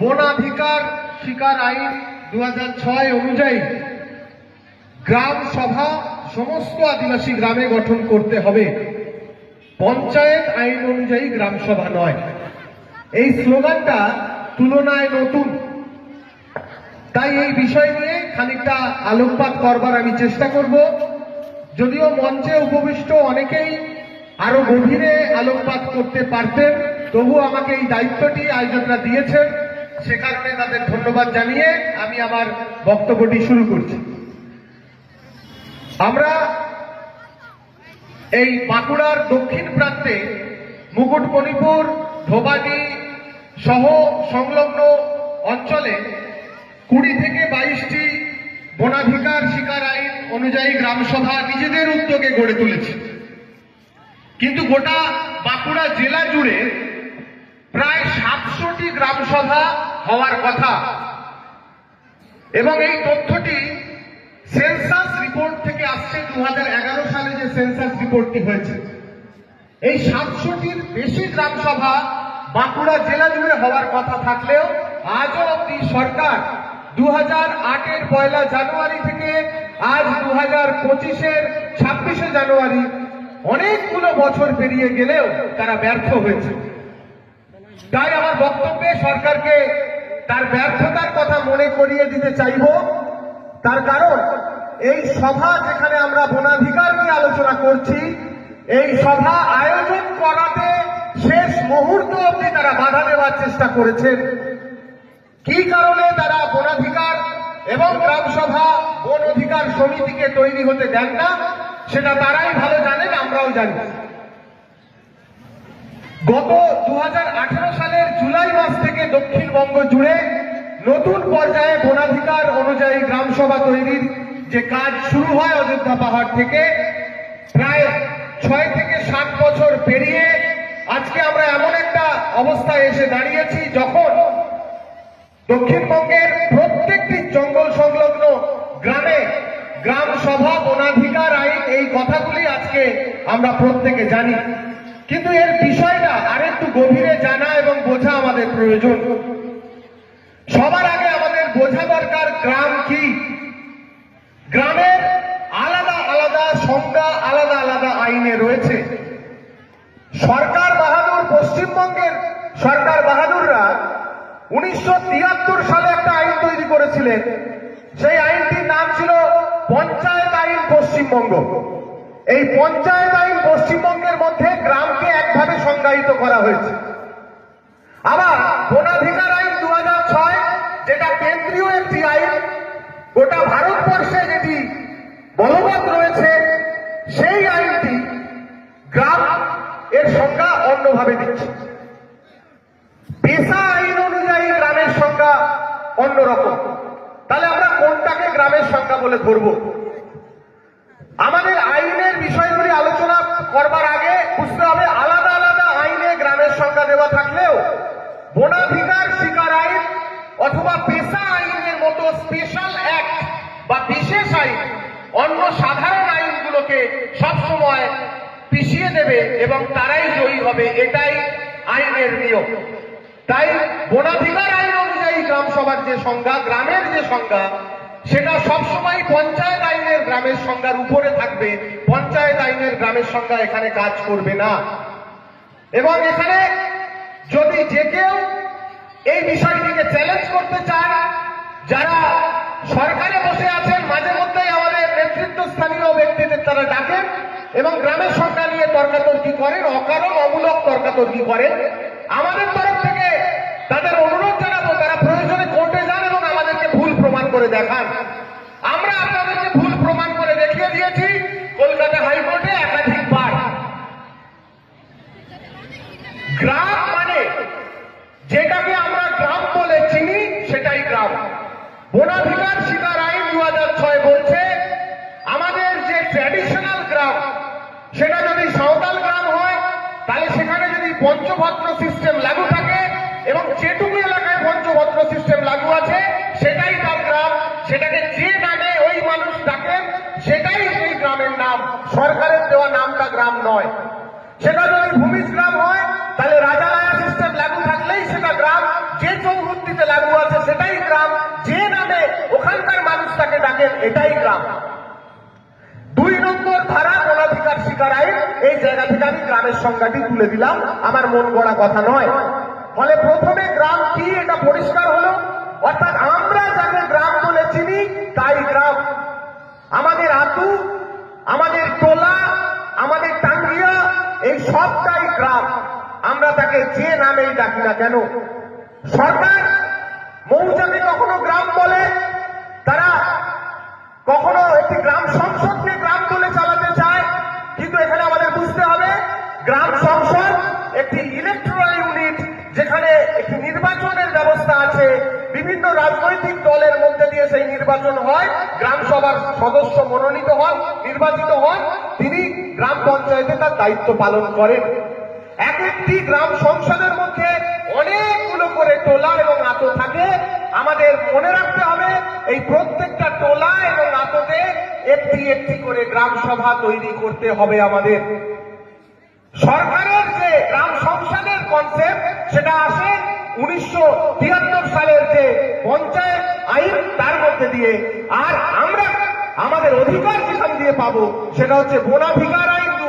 বনাধিকার শিকার আইন দু হাজার ছয় অনুযায়ী গ্রাম সভা সমস্ত আদিবাসী গ্রামে গঠন করতে হবে। পঞ্চায়েত আইন অনুযায়ী গ্রাম সভা নয়। এই স্লোগানটা তুলনায় নতুন। তাই এই বিষয় নিয়ে খানিকটা আলোকপাত করবার আমি চেষ্টা করব। যদিও মঞ্চে উপবিষ্ট অনেকেই আরও গভীরে আলোকপাত করতে পারতেন, তবু আমাকে এই দায়িত্বটি আয়োজকরা দিয়েছেন। সে কারণে তাদের ধন্যবাদ জানিয়ে আমি আমার বক্তব্যটি শুরু করছি। আমরা এই বাঁকুড়ার দক্ষিণ প্রান্তে মুকুটমণিপুর ধোবানি সহ সংলগ্ন অঞ্চলে কুড়ি থেকে বাইশটি বনাধিকার শিকার আইন অনুযায়ী গ্রামসভা নিজেদের উদ্যোগে গড়ে তুলেছে। কিন্তু গোটা বাঁকুড়া জেলা জুড়ে প্রায় সাতশোটি গ্রামসভা হওয়ার কথা। এবং এই তথ্যটি সেন্সাস রিপোর্ট থেকে আসছে দু সালে যে সেন্সাস রিপোর্টটি হয়েছে। এই সাতশোটির বেশি গ্রামসভা বাঁকুড়া জেলা জুড়ে হওয়ার কথা থাকলেও আজও অব্দি সরকার দু হাজার আটের পয়লা জানুয়ারি থেকে আজ দু হাজার পঁচিশের ছাব্বিশে জানুয়ারি অনেকগুলো বছর পেরিয়ে গেলেও তারা ব্যর্থ হয়েছে। তাই আমার বক্তব্যে সরকারকে তার ব্যর্থতার কথা মনে করিয়ে দিতে চাইব। তার কারণ, এই সভা যেখানে আমরা বনাধিকার নিয়ে আলোচনা করছি, এই সভা আয়োজন করাতে শেষ মুহূর্ত অবধি তারা বাধা দেওয়ার চেষ্টা করেছেন। কি কারণে তারা বনাধিকার এবং গ্রাম সভা বন অধিকার সমিতিকে তৈরি হতে দেন না, সেটা তারাই ভালো জানেন, আমরাও জানি। গত দু হাজার আঠারো সালের জুলাই মাস থেকে দক্ষিণবঙ্গ জুড়ে নতুন পর্যায়ে বনাধিকার অনুযায়ী গ্রাম সভা তৈরির যে কাজ শুরু হয় অযোধ্যা পাহাড় থেকে, প্রায় ছয় থেকে সাত বছর পেরিয়ে আজকে আমরা এমন একটা অবস্থায় এসে দাঁড়িয়েছি যখন দক্ষিণবঙ্গের প্রত্যেকটি জঙ্গল সংলগ্ন গ্রামে গ্রাম সভা বনাধিকার আইন এই কথাগুলি আজকে আমরা প্রত্যেকে জানি। কিন্তু এর বিষয়টা আরেকটু গভীরে জানা এবং বোঝা আমাদের প্রয়োজন। সবার আগে আমাদের বোঝা দরকার গ্রাম কি? গ্রামের আলাদা আলাদা সংজ্ঞা, আলাদা আলাদা আইনে রয়েছে। সরকার বাহাদুর পশ্চিমবঙ্গের সরকার বাহাদুররা উনিশশো তিয়াত্তর সালে একটা আইন তৈরি করেছিলেন। সেই আইনটির নাম ছিল পঞ্চায়েত আইন পশ্চিমবঙ্গ। এই পঞ্চায়েত আইন পশ্চিমবঙ্গের মধ্যে গ্রামকে একভাবে সংজ্ঞায়িত করা হয়েছে। আবার বনাধিকার আইন দু ছয়, যেটা কেন্দ্রীয় একটি আইন, গোটা ভারতবর্ষে যেটি বলবৎ রয়েছে, সেই আইনটি গ্রাম এর সংজ্ঞা অন্যভাবে দিচ্ছে। পেশা আইন অনুযায়ী গ্রামের সংজ্ঞা অন্যরকম। তাহলে আমরা কোনটাকে গ্রামের সংজ্ঞা বলে ধরব? আমাদের আইনের বিষয়গুলি আলোচনা করবার আগে বুঝতে হবে, আলাদা আলাদা আইনে গ্রামের সংজ্ঞা দেওয়া থাকলেও বনাধিকার শিকার আইন অথবা পেশা আইনের মতো স্পেশাল অ্যাক্ট বা বিশেষ আইন অন্য সাধারণ আইনগুলোকে সবসময় পিছিয়ে দেবে এবং তারাই জয়ী হবে, এটাই আইনের নিয়ম। তাই বনাধিকার আইন অনুযায়ী গ্রাম সভার যে সংজ্ঞা গ্রামের যে সংজ্ঞা সেটা সবসময় পঞ্চায়েত আইনের গ্রামের সংজ্ঞার উপরে থাকবে। পঞ্চায়েত আইনের গ্রামের সংজ্ঞা এখানে কাজ করবে না। এবং এখানে যদি যে কেউ এই বিষয়টিকে চ্যালেঞ্জ করতে চান যারা সরকারে বসে আছেন, মাঝে মধ্যেই আমাদের নেতৃত্ব স্থানীয় ব্যক্তিদের তারা ডাকেন এবং গ্রামের সংখ্যা নিয়ে তর্কাতর্কি করেন, অকারণ অমূলক তর্কাতর্কি করেন। আমাদের তরফ থেকে তাদের অনুরোধ জানাব, তারা প্রয়োজনে কোর্টে করে দেখান। আমরা আপনাদেরকে সেটাকে যে নামে ওই মানুষ ডাকেন সেটাই সেই গ্রামের নাম। সরকারের দেওয়া নামটা গ্রাম নয়। সেটা যদি ভূমিজ গ্রাম হয়, তাহলে রাজা রায়া সিস্টেম লাগু থাকলেই সেটা গ্রাম। যে চৌহদ্দিতে লাগু আছে, সেটাই গ্রাম। যে নামে ওখানকার মানুষ তাকে ডাকেন এটাই গ্রাম। দুই নম্বর ধারা অনাধিকার শিকার আইন। এই জায়গা থেকে আমি গ্রামের সংজ্ঞাটি তুলে দিলাম। আমার মন গড়া কথা নয়। ফলে প্রথমে গ্রাম কি, এটা পরিষ্কার হলো? অর্থাৎ আমরা যাকে গ্রাম বলে চিনি, তাই গ্রাম। আমাদের আতু, আমাদের টোলা, আমাদের টাঙ্গিয়া, এই সবটাই গ্রাম। আমরা তাকে যে নামেই ডাকি না কেন? সরকার মৌজাকে কখনো গ্রাম বলে? তারা কখনো একটি গ্রাম সংসদকে গ্রাম বলে চালাতে চায়? কিন্তু এখানে আমাদের বুঝতে হবে, গ্রাম সংসদ একটি ইলেকট্রাল ইউনিট যেখানে একটি নির্বাচনের ব্যবস্থা আছে। রাজনৈতিক দলের মধ্যে দিয়ে সেই নির্বাচন হয়, গ্রাম সভার সদস্য মনোনীত হন, নির্বাচিত হন, তিনি গ্রাম পঞ্চায়েতে তার দায়িত্ব পালন করেন। এক একটি গ্রাম সংসদের মধ্যে অনেকগুলো করে টোলা এবং আতো থাকে। আমাদের মনে রাখতে হবে, এই প্রত্যেকটা টোলা এবং আতোতে একটি একটি করে গ্রাম সভা তৈরি করতে হবে আমাদের। সরকারের যে গ্রাম সংসদের কনসেপ্ট সেটা আসে উনিশশো তিয়াত্তর সালের যে পঞ্চায়েত আইন, তার মধ্যে দিয়ে আর আমরা আমাদের অধিকার যেখান দিয়ে পাবো, সেটা হচ্ছে বনাধিকার আইন দু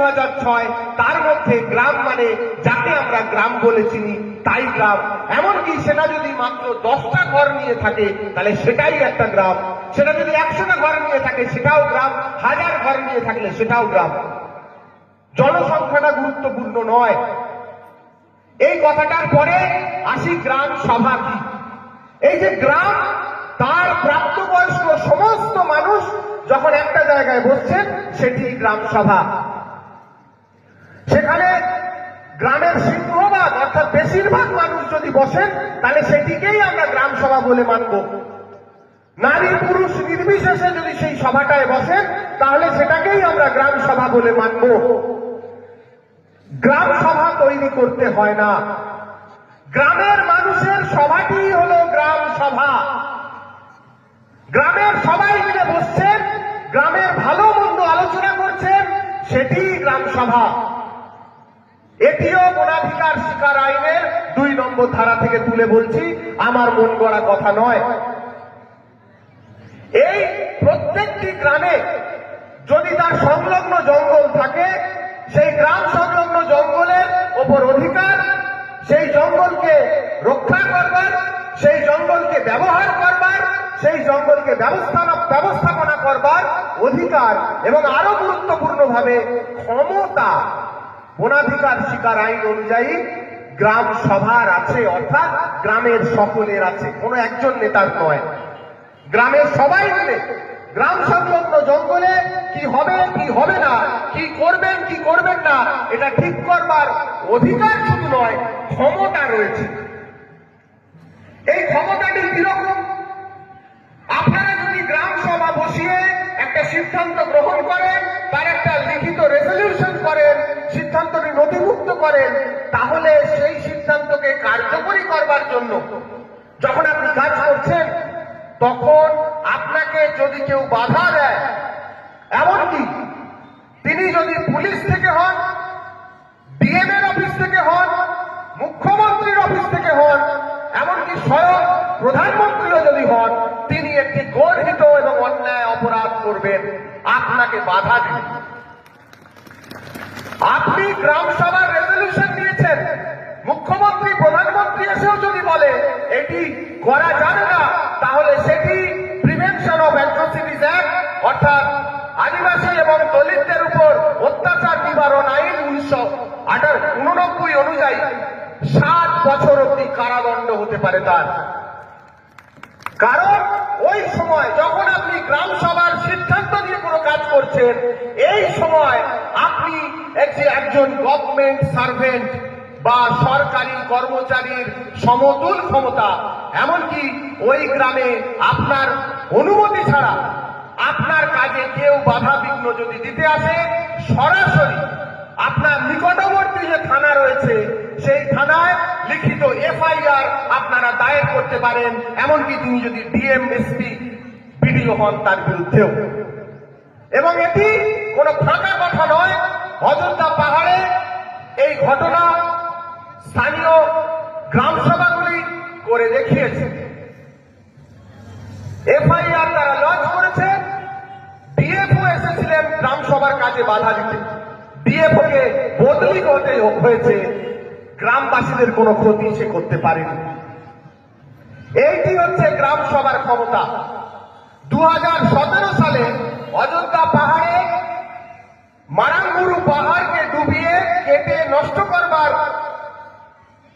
তার মধ্যে গ্রাম মানে যাকে আমরা গ্রাম বলে চিনি, তাই গ্রাম। এমনকি সেটা যদি মাত্র দশটা ঘর নিয়ে থাকে, তাহলে সেটাই একটা গ্রাম। সেটা যদি একশোটা ঘর নিয়ে থাকে, সেটাও গ্রাম। হাজার ঘর নিয়ে থাকলে সেটাও গ্রাম। জনসংখ্যাটা গুরুত্বপূর্ণ নয়। এই কথাটার পরে আসি গ্রাম সভা কি। এই যে গ্রাম, তার প্রাপ্তবয়স্ক সমস্ত মানুষ যখন একটা জায়গায় বসছেন, সেটি গ্রাম সভা। সেখানে গ্রামের সিংহভাগ, অর্থাৎ বেশিরভাগ মানুষ যদি বসেন, তাহলে সেটিকেই আমরা গ্রাম সভা বলে মানব। নারী পুরুষ নির্বিশেষে যদি সেই সভাটায় বসেন, তাহলে সেটাকেই আমরা গ্রাম সভা বলে মানব। গ্রাম সভা তৈরি করতে হয় না। গ্রামের মানুষের সভাটি হলো গ্রাম সভা। গ্রামের সবাই মিলে বসছেন, গ্রামের ভালো মন্দ আলোচনা করছেন, সেটি গ্রাম সভা। এটিও বনাধিকার শিকার আইনের দুই নম্বর ধারা থেকে তুলে বলছি, আমার মন গড়া কথা নয়। এই প্রত্যেকটি গ্রামে যদি তার সংলগ্ন জঙ্গল থাকে সেই গ্রাম সংলগ্ন জঙ্গলের ওপর অধিকার, সেই জঙ্গলকে রক্ষা করবার, সেই জঙ্গলকে ব্যবহার করবার, সেই জঙ্গলকে ব্যবস্থাপনা ব্যবস্থাপনা করবার অধিকার এবং আরও গুরুত্বপূর্ণভাবে ক্ষমতা, বনাধিকার শিকার আইন অনুযায়ী গ্রাম সভার আছে, অর্থাৎ গ্রামের সকলের আছে। কোনো একজন নেতার নয়। গ্রামের সবাই মিলে গ্রাম সংলগ্ন জঙ্গলে কি হবে কি হবে না, কি করবেন কি করবেন না, এটা ঠিক করবার অধিকার শুধু নয়, ক্ষমতা রয়েছে। এই ক্ষমতাটি কীরকম? আপনারা যদি গ্রাম সভা বসিয়ে একটা সিদ্ধান্ত গ্রহণ করেন, তার একটা লিখিত রেজলিউশন করেন, সিদ্ধান্তটি নথিভুক্ত করেন, তাহলে সেই সিদ্ধান্তকে কার্যকরী করবার জন্য যখন আপনি কাজ করছেন তখন আপনাকে যদি কেউ বাধা দেয়, এমনকি তিনি যদি পুলিশ থেকে হন ডিএম এর অফিস থেকে হন, মুখ্যমন্ত্রীর অফিস থেকে হন, এমনকি স্বয়ং প্রধানমন্ত্রীও যদি হন, তিনি একটি গর্হিত এবং অন্যায় অপরাধ করবেন। আপনাকে বাধা দিন আপনি গ্রাম সভার রেজলিউশন নিয়েছেন মুখ্যমন্ত্রী, প্রধানমন্ত্রী এসেও যদি বলে, এটি করা যাবে না তাহলে সেটি প্রিভেনশন অফ অ্যাট্রোসিটিস অ্যাক্ট অর্থাৎ আদিবাসী এবং দলিতদের উপর অত্যাচার নিবারণ আইন উনিশশো আঠারো উননব্বই অনুযায়ী সাত বছর অব্দি কারাদণ্ড হতে পারে তার। কারণ ওই সময় যখন আপনি গ্রাম সভার সিদ্ধান্ত নিয়ে কোনো কাজ করছেন, এই সময় আপনি একজন গভর্নমেন্ট সার্ভেন্ট বা সরকারি কর্মচারীর সমতুল ক্ষমতা, এমনকি ওই গ্রামে আপনার অনুমতি ছাড়া আপনার কাজে কেউ বাধা বিঘ্ন যদি দিতে আসে, সরাসরি আপনার নিকটবর্তী যে থানা রয়েছে, সেই থানায় লিখিত এফআইআর আপনারা দায়ের করতে পারেন। এমনকি তিনি যদি ডিএমএসপি বিডিও হন তার বিরুদ্ধেও। এবং এটি কোনো ফাঁকা কথা নয়, অযোধ্যা পাহাড়ে এই ঘটনা স্থানীয় গ্রাম সভাগুলি করে দেখিয়েছে। এফআইআর তারা লঞ্চ করেছে, ডিএফও এসেছিলেন গ্রাম সভার কাজে বাধা দিতে। ডিএফও কে বদলি করতে হয়েছে। গ্রামবাসীদের কোনো ক্ষতি সে করতে পারেনি। এইটি হচ্ছে গ্রাম সভার ক্ষমতা। দু সালে অযোধ্যা পাহাড়ে মারাঙ্গুরু পাহাড়কে ডুবিয়ে কেটে নষ্ট করবার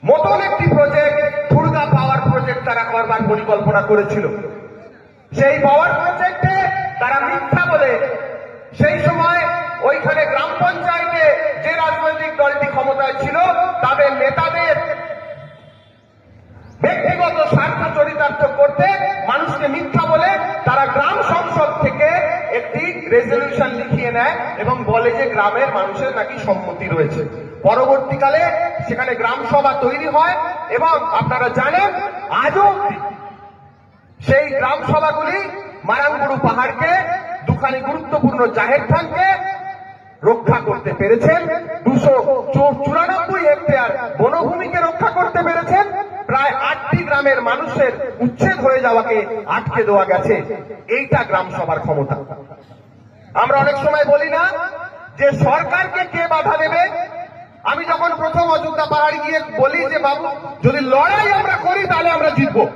মতন একটি প্রজেক্ট ফুলগা পাওয়ার প্রজেক্ট তারা করবার পরিকল্পনা করেছিল। সেই পাওয়ার প্রজেক্টে গ্রামের মানুষের নাকি সম্মতি রয়েছে। পরবর্তীকালে সেখানে গ্রাম সভা তৈরি হয় এবং আপনারা জানেন আজও সেই গ্রাম সভাগুলি মারাঙ্গুরু পাহাড়কে দুখানি গুরুত্বপূর্ণ জাহের স্থানকে রক্ষা করতে পেরেছেন। দুশো চুরানব্বই হেক্টেয়ার বনভূমিকে রক্ষা করতে পেরেছেন। প্রায় আটটি গ্রামের মানুষের উচ্ছেদ হয়ে যাওয়াকে আটকে দেওয়া গেছে। এইটা গ্রাম সভার ক্ষমতা। আমরা অনেক সময় বলি না যে সরকারকে কে বাধা দেবে? আমি যখন প্রথম অযোধ্যা পাহাড়ি গিয়ে বলি যে, বাবু, যদি লড়াই আমরা করি, তাহলে আমরা জিতবো।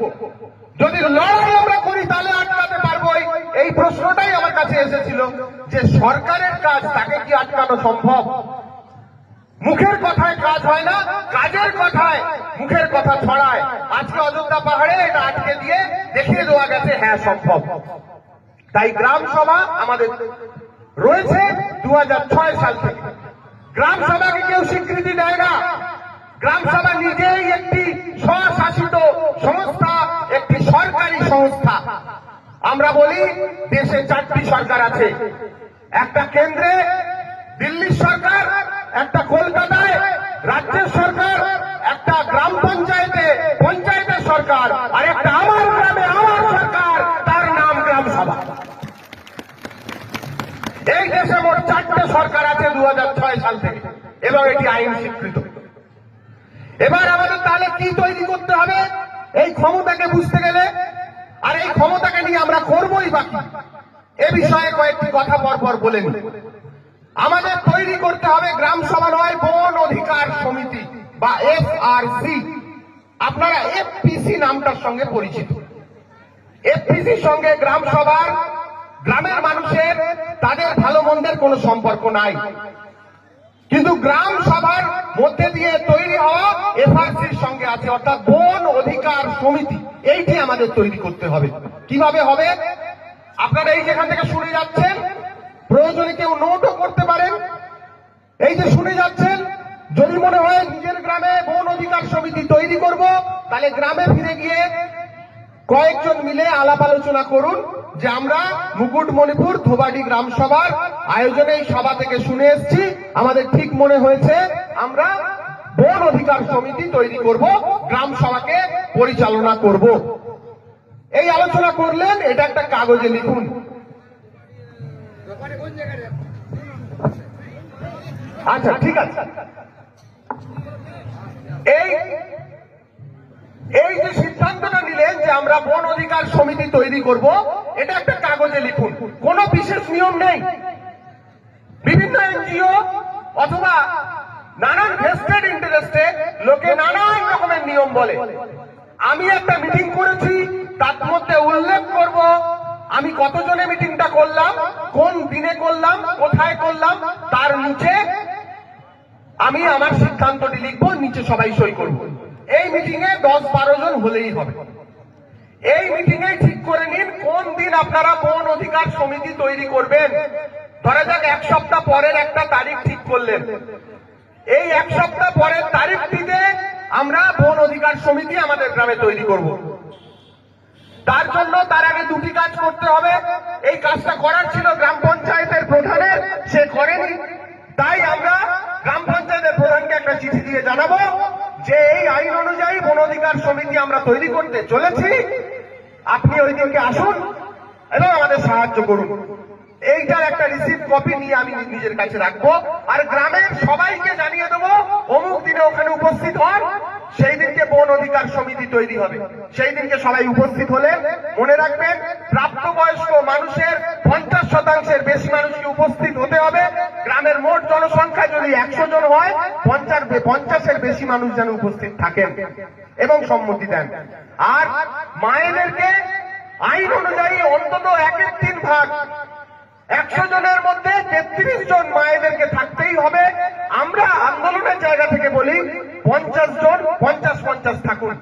যদি লড়াই আমরা করি, তাহলে আটকাতে পারব। এই- প্রশ্নটাই আমার কাছে এসেছিল যে, সরকারের কাজ তাকে কি আটকানো সম্ভব? মুখের কথায় কাজ হয় না, কাজের কথায় মুখের কথা ছড়ায়। আজকে অযোধ্যা পাহাড়ে এটা আটকে দিয়ে দেখিয়ে দেওয়া গেছে হ্যাঁ সম্ভব। তাই গ্রাম সভা আমাদের রয়েছে দু হাজার ছয় সাল থেকে। গ্রাম সভাকে কেউ স্বীকৃতি দেয় না। গ্রাম সভা নিজেই একটি স্বশাসিত সংস্থা, একটি সরকারি সংস্থা। আমরা বলি দেশে চারটি সরকার আছে। একটা কেন্দ্রে দিল্লির সরকার, একটা কলকাতায় রাজ্যের সরকার, একটা গ্রাম পঞ্চায়েতে পঞ্চায়েতের সরকার আর একটা আমার গ্রামে আমার সরকার তার নাম গ্রাম সভা এই দেশে মোট চারটে সরকার আছে দু সাল থেকে এবং এটি আইন স্বীকৃত। এবার আমাদের তাহলে কি তৈরি করতে হবে? এই ক্ষমতাকে বুঝতে গেলে, আর এই ক্ষমতাকে নিয়ে আমরা করবই বাকি এ বিষয়ে কয়েকটি কথা পরপর বলে নিই। আমাদের তৈরি করতে হবে গ্রাম সভা নয়, বন অধিকার সমিতি বা এফ আর সি আপনারা এফপিসি নামটার সঙ্গে পরিচিত। এফপিসির সঙ্গে গ্রাম সভার, গ্রামের মানুষের, তাদের ভালো মন্দের কোনো সম্পর্ক নাই। কিন্তু গ্রাম সভার মধ্যে দিয়ে তৈরি হওয়া এফআরসির সঙ্গে আছে, অর্থাৎ বন অধিকার সমিতি। এইটি আমাদের তৈরি করতে হবে। কীভাবে হবে? আপনারা এই যেখান থেকে শুনে যাচ্ছেন, প্রয়োজনে কেউ নোটও করতে পারেন। এই যে শুনে যাচ্ছেন, যদি মনে হয় নিজের গ্রামে বন অধিকার সমিতি তৈরি করব, তাহলে গ্রামে ফিরে গিয়ে কয়েকজন মিলে আলাপ আলোচনা করুন যে আমরা মুকুটমণিপুর ধোবাডি গ্রাম সভার আয়োজনে এই সভা থেকে শুনে এসেছি। আমাদের ঠিক মনে হয়েছে, আমরা বন অধিকার সমিতি তৈরি করব, গ্রাম সভাকে পরিচালনা করব। এই আলোচনা করলেন, এটা একটা কাগজে লিখুন। আচ্ছা ঠিক আছে। এই এই যে সিদ্ধান্তটা নিলেন যে আমরা বন অধিকার সমিতি তৈরি করব, এটা একটা কাগজে লিখুন। কোনো বিশেষ নিয়ম নেই। বিভিন্ন এনজিও অথবা নানান ভেস্টেড ইন্টারেস্টে লোকে নানান রকমের নিয়ম বলে। আমি একটা মিটিং করেছি, তার মধ্যে উল্লেখ করব, আমি কতজনে মিটিংটা করলাম, কোন দিনে করলাম, কোথায় করলাম, তার নিচে আমি আমার সিদ্ধান্তটি লিখব, নিচে সবাই সই করব। এই মিটিং এ দশ বারো জন হলেই হবে। এই মিটিং এ ঠিক করে নিন কোন দিন আপনারা বন অধিকার সমিতি তৈরি করবেন। ধরা যাক এক সপ্তাহ পরের একটা তারিখ ঠিক করলেন। এই এক সপ্তাহ পরের তারিখটিতে আমরা বন অধিকার সমিতি আমাদের গ্রামে তৈরি করব। তার জন্য তার আগে দুটি কাজ করতে হবে। এই কাজটা করার ছিল গ্রাম পঞ্চায়েতের প্রধানের, সে করেনি। তাই আমরা গ্রাম পঞ্চায়েতের প্রধানকে একটা চিঠি দিয়ে জানাব। যে এই আইন অনুযায়ী বন অধিকার সমিতি আমরা তৈরি করতে চলেছি, আপনি ওই দিনকে আসুন এবং আমাদের সাহায্য করুন। এইটার একটা রিসিভ কপি নিয়ে আমি নিজের কাছে রাখব। আর গ্রামের সবাইকে জানিয়ে দেবো, অমুক দিনে ওখানে উপস্থিত হন, সেই দিনকে বন অধিকার সমিতি তৈরি হবে। সেই দিনকে সবাই উপস্থিত হলে মনে রাখবেন, প্রাপ্তবয়স্ক মানুষের পঞ্চাশ শতাংশের বেশি মানুষকে উপস্থিত হতে হবে। গ্রামের মোট জনসংখ্যা যদি একশো জন হয়, পঞ্চাশ পঞ্চাশের বেশি মানুষ যেন উপস্থিত থাকেন এবং সম্মতি দেন। আর মায়েদেরকে আইন অনুযায়ী অন্তত একের তিন ভাগ, একশো জনের মধ্যে তেত্রিশ জন মায়েদেরকে থাকতেই হবে। আমরা আন্দোলনের জায়গা থেকে বলি, পঞ্চাশ জন, পঞ্চাশ পঞ্চাশ থাকুন।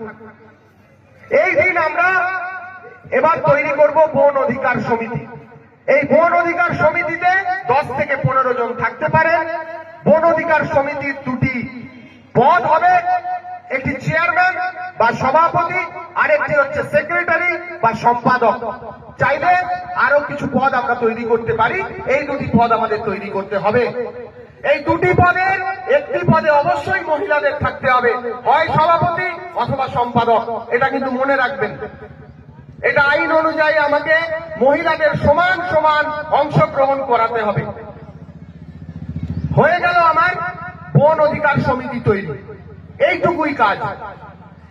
এই দিন আমরা এবার তৈরি করব বন অধিকার সমিতি। এই বন অধিকার সমিতিতে দশ থেকে পনেরো জন থাকতে পারে। বন অধিকার সমিতির দুটি পদ হবে, একটি চেয়ারম্যান বা সভাপতি, আরেকটি হচ্ছে সেক্রেটারি বা সম্পাদক। চাইলে আরও কিছু পদ আমরা তৈরি করতে পারি। এই দুটি পদ আমাদের তৈরি করতে হবে। এই দুটি পদে একটি পদে অবশ্যই মহিলাদের থাকতে হবে। হয় সভাপতি অথবা সম্পাদক, এটা কিন্তু মনে রাখবেন। এটা আইন অনুযায়ী আমাকে মহিলাদের সমান সমান অংশগ্রহণ করাতে হবে। হয়ে গেল আমার বন অধিকার সমিতি তৈরি। এইটুকুই কাজ।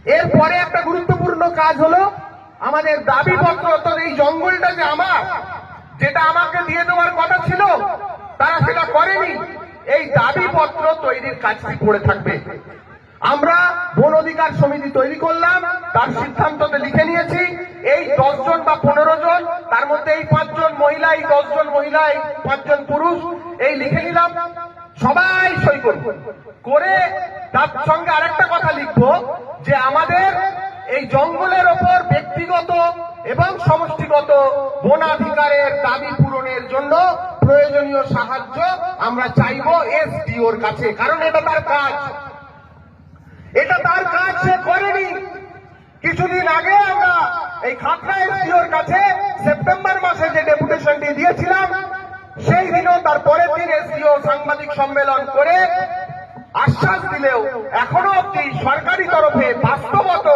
এরপরে একটা গুরুত্বপূর্ণ কাজ হলো, আমাদের দাবিপত্র অর্থাৎ এই জঙ্গলটা যে আমার, যেটা আমাকে দিয়ে দেওয়ার কথা ছিল, তারা সেটা করেনি। এই দাবিপত্র তৈরির কাজটি পড়ে থাকবে। আমরা বন অধিকার সমিতি তৈরি করলাম, তার সিদ্ধান্ততে লিখে নিয়েছি এই দশ জন বা পনেরো জন, তার মধ্যে এই পাঁচজন মহিলা, এই দশ জন মহিলা, এই পাঁচজন পুরুষ, এই লিখে নিলাম, সবাই সই করব করে তার সঙ্গে আরেকটা কথা লিখব, যে আমাদের এই জঙ্গলের ওপর ব্যক্তিগত এবং সমষ্টিগত বনাধিকারের দাবি পূরণের জন্য প্রয়োজনীয় সাহায্য আমরা চাইব এসডিওর কাছে, কারণ এটা তার কাজ। এটা তার কাজ, সে করেনি। কিছুদিন আগে আমরা এই খাতড়া এসডিওর কাছে সেপ্টেম্বর মাসে যে ডেপুটেশনটি দিয়েছিলাম, সেই দিনও তার পরের দিন এসডিও সাংবাদিক সম্মেলন করে আশ্বাস দিলেও এখনও অব্দি সরকারি তরফে বাস্তবত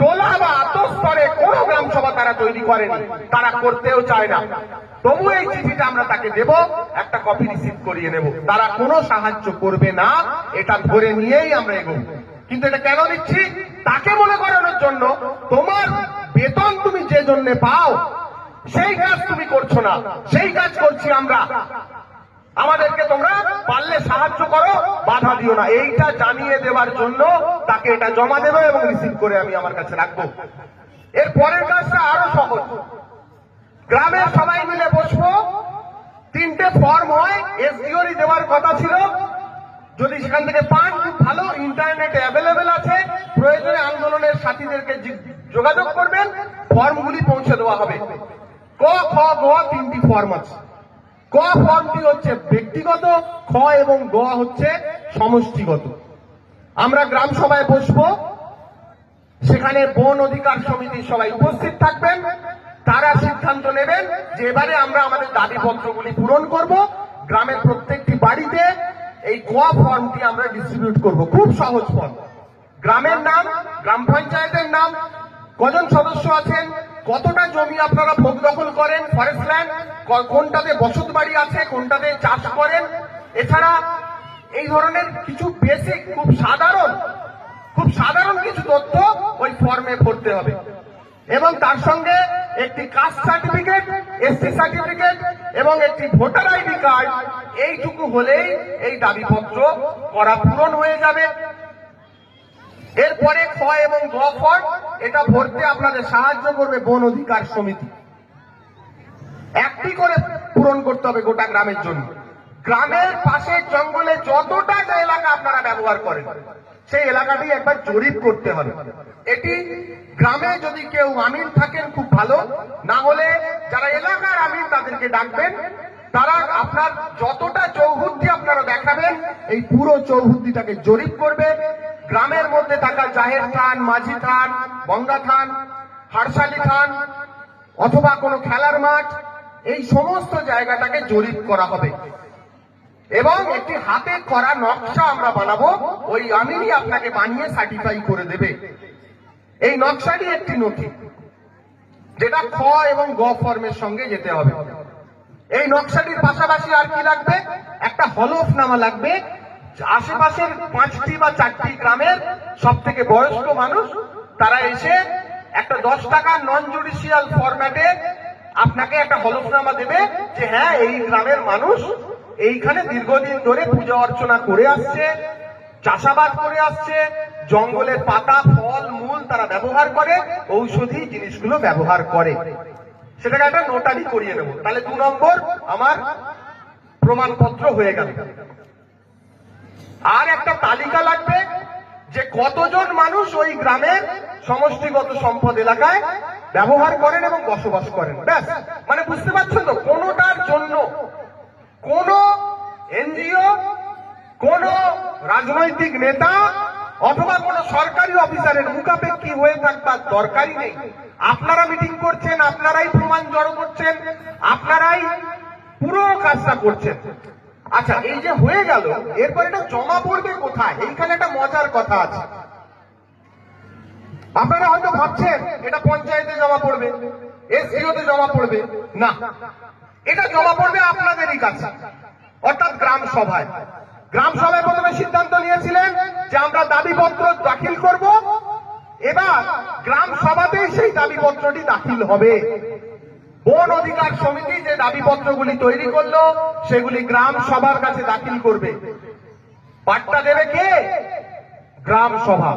টোলা বা আত্মস্তরে কোন গ্রাম সভা তারা তৈরি করেনি। তারা করতেও চায় না। তবু এই চিঠিটা আমরা তাকে দেব, একটা কপি রিসিভ করিয়ে নেব। তারা কোনো সাহায্য করবে না, এটা ধরে নিয়েই আমরা এগোবো। কিন্তু এটা কেন দিচ্ছি? তাকে মনে করানোর জন্য তোমার বেতন তুমি যে জন্য পাও, সেই কাজ তুমি করছ না। সেই কাজ করছি আমরা। আমাদেরকে তোমরা পারলে সাহায্য করো, বাধা দিও না। এইটা জানিয়ে দেওয়ার জন্য তাকে এটা জমা দেবে এবং রিসিভ করে আমি আমার কাছে রাখব। এর পরের কাজটা আরও সহজ। গ্রামের সবাই মিলে বসবো। তিনটে ফর্ম হয় এসডিওরই দেওয়ার কথা ছিল। যদি সেখান থেকে পান ভালো। ইন্টারনেটে অ্যাভেলেবেল আছে। প্রয়োজনে আন্দোলনের সাথীদেরকে যোগাযোগ করবেন, ফর্মগুলি পৌঁছে দেওয়া হবে। ক, খ, গ, তিনটি ফর্ম আছে। ক ফর্মটি হচ্ছে ব্যক্তিগত, খ এবং গ হচ্ছে সমষ্টিগত। আমরা গ্রাম সভায় বসবো, সেখানে বন অধিকার সমিতির সবাই উপস্থিত থাকবেন। তারা সিদ্ধান্ত নেবেন যে এবারে আমরা আমাদের দাবিপত্রগুলি পূরণ করব। গ্রামের প্রত্যেকটি বাড়িতে এই গোয়া ফর্মটি আমরা ডিস্ট্রিবিউট করব। খুব সহজ ফর্ম গ্রামের নাম, গ্রাম পঞ্চায়েতের নাম, কজন সদস্য আছেন, কতটা জমি আপনারা ভোগ দখল করেন ফরেস্ট ল্যান্ড কোনটাতে বসত বাড়ি আছে, কোনটাতে চাষ করেন? এছাড়া এই ধরনের কিছু বেসিক খুব সাধারণ খুব সাধারণ কিছু তথ্য ওই ফর্মে ভরতে হবে। এবং তার সঙ্গে একটি কাস্ট সার্টিফিকেট এসটি সার্টিফিকেট এবং একটি ভোটার আইডি কার্ড এইটুকু হলেই এই দাবিপত্র করা পূরণ হয়ে যাবে। এরপরে খ এবং গ ফর্ম এটা ভরতে আপনাদের সাহায্য করবে বন অধিকার সমিতি। একটি করে পূরণ করতে হবে গোটা গ্রামের জন্য। গ্রামের পাশে জঙ্গলে যতটা এলাকা আপনারা ব্যবহার করেন, সেই এলাকাটি একবার জরিপ করতে হবে। এটি গ্রামে যদি কেউ আমিন থাকেন, খুব ভালো। না হলে যারা এলাকার আমিন তাদেরকে ডাকবেন। তারা আপনার যতটা চৌহুদ্দি আপনারা দেখাবেন, এই পুরো চৌহুদ্দিটাকে জরিপ করবে। গ্রামের মধ্যে থাকা জাহের থান মাঝি থান বঙ্গা থান হারসালি থান অথবা কোনো খেলার মাঠ, এই সমস্ত জায়গাটাকে জরিপ করা হবে। এবং একটি হাতে করা নকশা আমরা বানাবো, ওই আমিনই আপনাকে বানিয়ে সার্টিফাই করে দেবে। এই নকশাটি একটি নথি, যেটা খ এবং গ ফর্মের সঙ্গে যেতে হবে। এই নকশাটির পাশাপাশি আর কি লাগবে? একটা হলফনামা লাগবে আশেপাশের পাঁচটি বা চারটি গ্রামের সব থেকে বয়স্ক মানুষ, তারা এসে একটা দশ টাকার নন জুডিশিয়াল ফরম্যাটে আপনাকে একটা হলফনামা দেবে যে হ্যাঁ এই গ্রামের মানুষ এইখানে দীর্ঘদিন ধরে পূজা অর্চনা করে আসছে, চাষাবাদ করে আসছে, জঙ্গলের পাতা, ফল, মূল তারা ব্যবহার করে, ঔষধি জিনিসগুলো ব্যবহার করে। সেটাকে একটা নোটারি করিয়ে নেব। তাহলে দু নম্বর আমার প্রমাণপত্র হয়ে গেল। আর একটা তালিকা লাগবে যে কতজন মানুষ ওই গ্রামের সমষ্টিগত সম্পদ এলাকায় ব্যবহার করেন এবং বসবাস করেন। ব্যাস মানে বুঝতে পারছেন তো, কোনোটার জন্য কোন এনজিও, কোন রাজনৈতিক নেতা অথবা কোন সরকারি অফিসারের মুখাপেক্ষি হয়ে থাকবার দরকারই নেই। আপনারা মিটিং করছেন, আপনারাই প্রমাণ জড়ো করছেন, আপনারাই পুরো কাজটা করছেন। আচ্ছা এই যে হয়ে গেল, এরপর এটা জমা পড়বে কোথায়? এইখানে একটা মজার কথা আছে। আপনারা হয়তো ভাবছেন, এটা পঞ্চায়েতে জমা পড়বে, এসডিওতে জমা পড়বে। না, এটা জমা পড়বে আপনাদেরই কাছে, অর্থাৎ গ্রাম সভায়। গ্রাম সভায় প্রথমে সিদ্ধান্ত নিয়েছিলেন যে আমরা দাবিপত্র দাখিল করব, এবার গ্রাম সভাতেই সেই দাবিপত্রটি দাখিল হবে। বন অধিকার সমিতি যে দাবিপত্রগুলি তৈরি করল সেগুলি গ্রাম সভার কাছে দাখিল করবে। পাট্টা দেবে কে? গ্রাম সভা।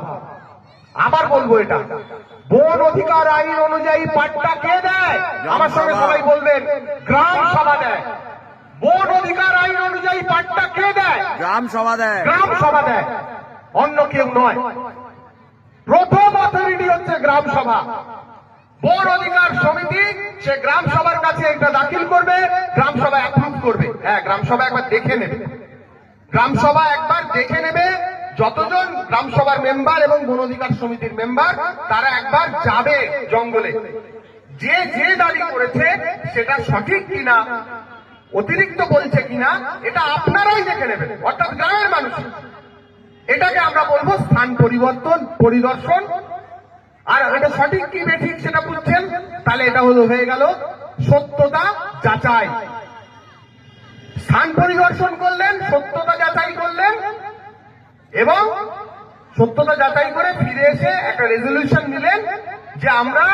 আবার বলব এটা। বন অধিকার আইন অনুযায়ী পাট্টা কে দেয়? আমার সঙ্গে সবাই বলবেন গ্রাম সভা দেয়। বন অধিকার আইন অনুযায়ী পাট্টা কে দেয়? গ্রাম সভা দেয়। গ্রাম সভা দেয়। অন্য কেউ নয়। প্রথম অথরিটি হচ্ছে গ্রাম সভা। বন অধিকার সমিতি, সে গ্রাম সভার কাছে এটা দাখিল করবে, গ্রাম সভা অ্যাপ্রুভ করবে। হ্যাঁ গ্রাম সভা একবার দেখে নেবে। গ্রাম সভা একবার দেখে নেবে, যতজন গ্রাম সভার মেম্বার এবং বন অধিকার সমিতির মেম্বার তারা একবার যাবে জঙ্গলে। যে যে দাবি করেছে, সেটা সঠিক কিনা, অতিরিক্ত বলছে কিনা, এটা আপনারাই দেখে নেবেন, অর্থাৎ গ্রামের মানুষ। এটাকে আমরা বলব স্থান পরিবর্তন, পরিদর্শন আর এটা সঠিক কি বেঠিক সেটা বুঝছেন? তাহলে এটা হলো হয়ে গেল সত্যতা যাচাই। স্থান পরিদর্শন করলেন, সত্যতা যাচাই করলেন, এবং সত্যতা যাচাই করে ফিরে এসে একটা রেজলিউশন নিলেন যে আমরা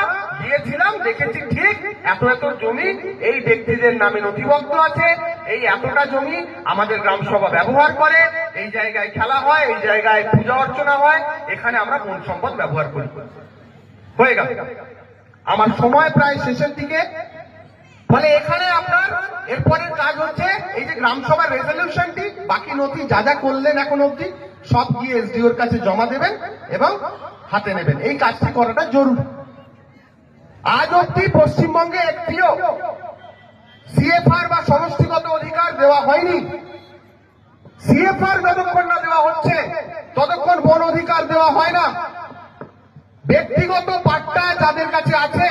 গিয়েছিলাম, দেখেছি ঠিক এত এত জমি, এই ব্যক্তিদের নামে নথিবদ্ধ আছে, এই এতটা জমি আমাদের গ্রাম সভা ব্যবহার করে, এই জায়গায় খেলা হয়, এই জায়গায় পূজা অর্চনা হয়, এখানে আমরা বন সম্পদ ব্যবহার করি। হয়ে গেল। আমার সময় প্রায় শেষের দিকে। ফলে এখানে আপনার এরপরের কাজ হচ্ছে এই যে গ্রাম সভার রেজলিউশনটি বাকি নথি যা যা করলেন এখন অবধি, সব গিয়ে এসডিওর কাছে জমা দেবেন এবং হাতে নেবেন। এই কাজটি করাটা জরুরি। আজ অবধি পশ্চিমবঙ্গে একটিও সিএফআর বা সমষ্টিগত অধিকার দেওয়া হয়নি। সিএফআর যতক্ষণ না দেওয়া হচ্ছে, ততক্ষণ বন অধিকার দেওয়া হয় না। ব্যক্তিগত পাট্টা যাদের কাছে আছে,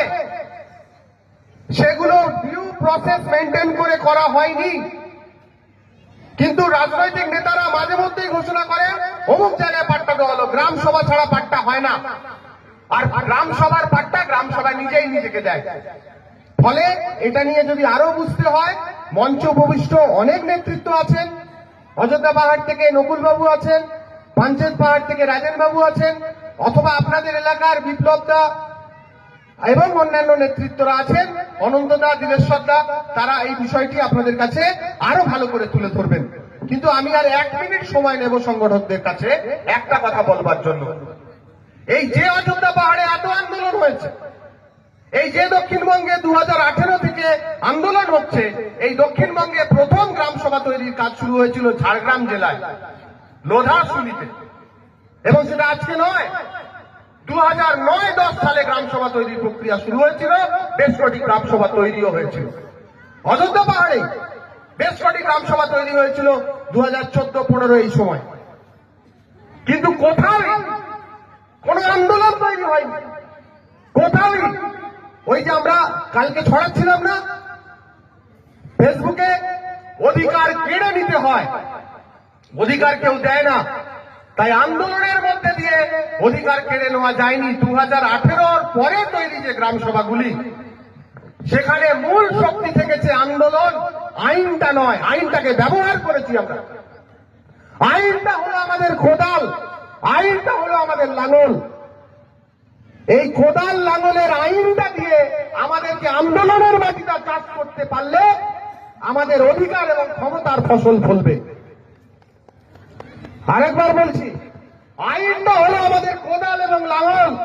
সেগুলো ডিউ প্রসেস মেনটেন করে করা হয়নি। কিন্তু রাজনৈতিক নেতারা মাঝে মধ্যেই ঘোষণা করে, অমুক জায়গায় পাট্টা দেওয়া হলো, গ্রাম সভা ছাড়া পাট্টা হয় না। আর গ্রাম সভার পাট্টা গ্রাম সভা নিজেই নিজেকে দেয়। ফলে এটা নিয়ে যদি আরও বুঝতে হয়, মঞ্চ উপবিষ্ট অনেক নেতৃত্ব আছেন, অযোধ্যা পাহাড় থেকে নকুল বাবু আছেন পাঞ্চেত পাহাড় থেকে রাজেন বাবু আছেন অথবা আপনাদের এলাকার বিপ্লব দা এবং অন্যান্য নেতৃত্বরা আছেন, অনন্তদা দিলেশ্বরদা তারা এই বিষয়টি আপনাদের কাছে আরও ভালো করে তুলে ধরবেন। কিন্তু আমি আর এক মিনিট সময় নেব সংগঠকদের কাছে একটা কথা বলবার জন্য। এই যে অযোধ্যা পাহাড়ে এত আন্দোলন হয়েছে, এই যে দক্ষিণবঙ্গে দু হাজার আঠেরো থেকে আন্দোলন হচ্ছে, এই দক্ষিণবঙ্গে প্রথম গ্রাম সভা তৈরির কাজ শুরু হয়েছিল ঝাড়গ্রাম জেলায় লোধাশুলিতে এবং সেটা আজকে নয়। দু হাজার নয়, দশ সালে গ্রাম সভা তৈরির প্রক্রিয়া শুরু হয়েছিল। বেশ কটি গ্রাম সভা তৈরিও হয়েছিল। অযোধ্যা পাহাড়ে বেশ কটি গ্রাম সভা তৈরি হয়েছিল দু হাজার চোদ্দ পনেরো এই সময়। কিন্তু কোথাও কোন আন্দোলন তৈরি হয়নি। কোথাও ওই যে আমরা কালকে ছড়াচ্ছিলাম না? ফেসবুকে অধিকার কেড়ে নিতে হয়। অধিকার কেউ দেয় না। তাই আন্দোলনের মধ্যে দিয়ে অধিকার কেড়ে নেওয়া যায়নি দু হাজার পরে তৈরি যে গ্রাম সভাগুলি। সেখানে মূল শক্তি থেকেছে আন্দোলন। আইনটা নয়, আইনটাকে ব্যবহার করেছি আমরা। আইনটা হলো আমাদের কোদাল, আইনটা হলো আমাদের লাঙল। এই কোদাল, লাঙলের আইনটা দিয়ে আমাদেরকে আন্দোলনের মাটিটা চাষ করতে পারলে আমাদের অধিকার এবং ক্ষমতার ফসল ফলবে। আরেকবার বলছি, আইনটা হলো আমাদের কোদাল এবং লাঙল।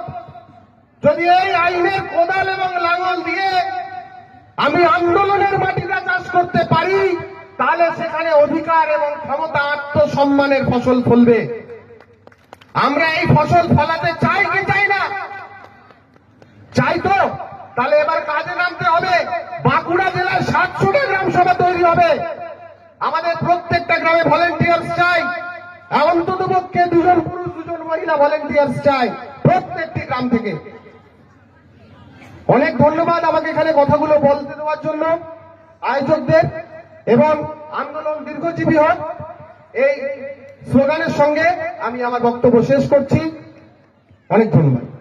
যদি এই আইনের কোদাল এবং লাঙল দিয়ে আমি আন্দোলনের মাটিটা চাষ করতে পারি, তাহলে সেখানে অধিকার এবং ক্ষমতা, আত্মসম্মানের ফসল ফলবে। আমরা এই ফসল ফলাতে চাই কি চাই না? চাই তো। তাহলে এবার কাজে নামতে হবে। বাঁকুড়া জেলায় সাতশোটা গ্রাম সভা তৈরি হবে। আমাদের প্রত্যেকটা গ্রামে ভলেন্টিয়ার্স চাই। অন্তত পক্ষে দুজন পুরুষ, দুজন মহিলা ভলেন্টিয়ার চাই প্রত্যেকটি গ্রাম থেকে। অনেক ধন্যবাদ আমাকে এখানে কথাগুলো বলতে দেওয়ার জন্য আয়োজকদের এবং আন্দোলন দীর্ঘজীবী হোক। এই স্লোগানের সঙ্গে আমি আমার বক্তব্য শেষ করছি। অনেক ধন্যবাদ।